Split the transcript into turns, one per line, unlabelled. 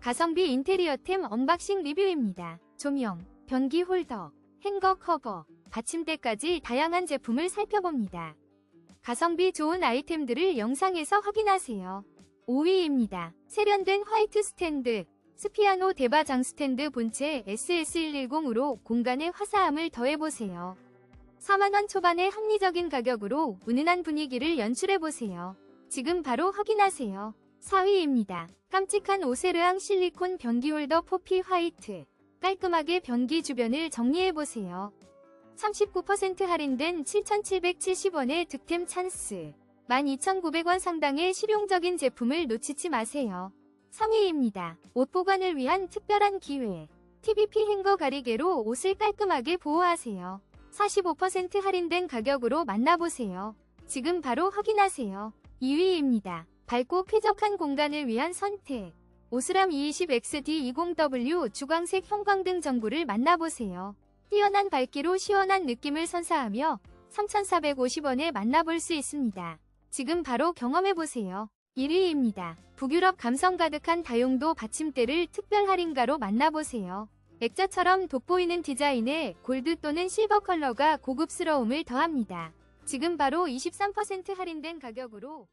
가성비 인테리어템 언박싱 리뷰입니다. 조명, 변기 홀더, 행거 커버, 받침대까지 다양한 제품을 살펴봅니다. 가성비 좋은 아이템들을 영상에서 확인하세요. 5위입니다. 세련된 화이트 스탠드, 스피아노 대바장 스탠드 본체 SS110으로 공간에 화사함을 더해보세요. 4만원 초반의 합리적인 가격으로 은은한 분위기를 연출해보세요. 지금 바로 확인하세요. 4위입니다. 깜찍한 오세르앙 실리콘 변기 홀더 포피 화이트. 깔끔하게 변기 주변을 정리해보세요. 39% 할인된 7,770원의 득템 찬스. 12,900원 상당의 실용적인 제품을 놓치지 마세요. 3위입니다. 옷 보관을 위한 특별한 기회. TVP 행거 가리개로 옷을 깔끔하게 보호하세요. 45% 할인된 가격으로 만나보세요. 지금 바로 확인하세요. 2위입니다. 밝고 쾌적한 공간을 위한 선택. 오스람 220XD20W 주광색 형광등 전구를 만나보세요. 뛰어난 밝기로 시원한 느낌을 선사하며 3,450원에 만나볼 수 있습니다. 지금 바로 경험해보세요. 1위입니다. 북유럽 감성 가득한 다용도 받침대를 특별 할인가로 만나보세요. 액자처럼 돋보이는 디자인에 골드 또는 실버 컬러가 고급스러움을 더합니다. 지금 바로 23% 할인된 가격으로